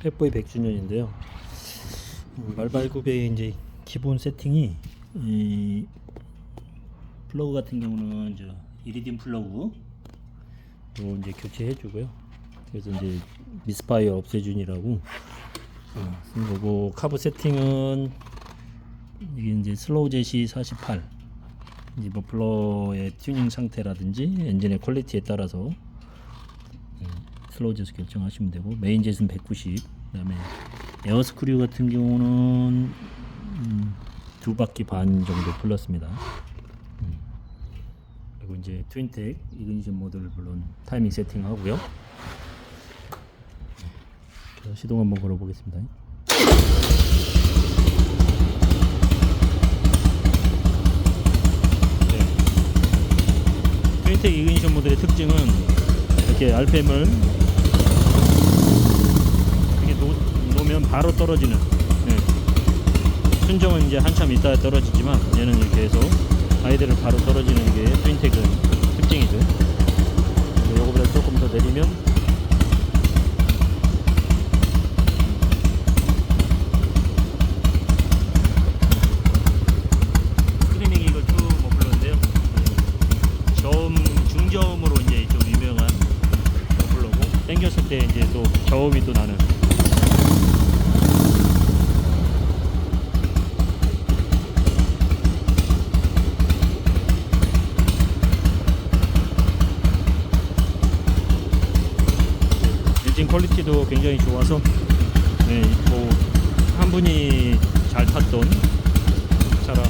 펫보이 100주년인데요. 말발굽의 이제 기본 세팅이 이 플러그 같은 경우는 저 이리디움 플러그 또 이제 교체해 주고요. 그래서 이제 미스파이어 없애준이라고 어, 쓴 거고 카브 세팅은 이게 이제 슬로우 제시 48 이제 머플러의 튜닝 상태라든지 엔진의 퀄리티에 따라서 음, 슬로우 제스 결정하시면 되고 메인 제스는 190 그다음에 에어 스크류 같은 경우는 음, 두 바퀴 반 정도 풀렸습니다. 음. 그리고 이제 트윈텍 이그니션 모드를 물론 타이밍 세팅하고요. 자, 시동 한번 걸어보겠습니다. 네. 트윈텍 이그니션 모델의 특징은 이렇게 RPM을 이렇게 놓, 놓으면 바로 떨어지는. 네. 순정은 이제 한참 있다가 떨어지지만 얘는 이렇게 해서 아이들을 바로 떨어지는 게 트윈텍은 특징이죠. 요거보다 조금 더 내리면 스크리닝 이걸 쭉못 불렀는데요. 저음 중저음으로 이제 좀 유명한 머플러고 당겼을 때 이제 또 저음이 또 나는 엔진 퀄리티도 굉장히 좋아서 네, 뭐한 분이 잘 탔던 차라.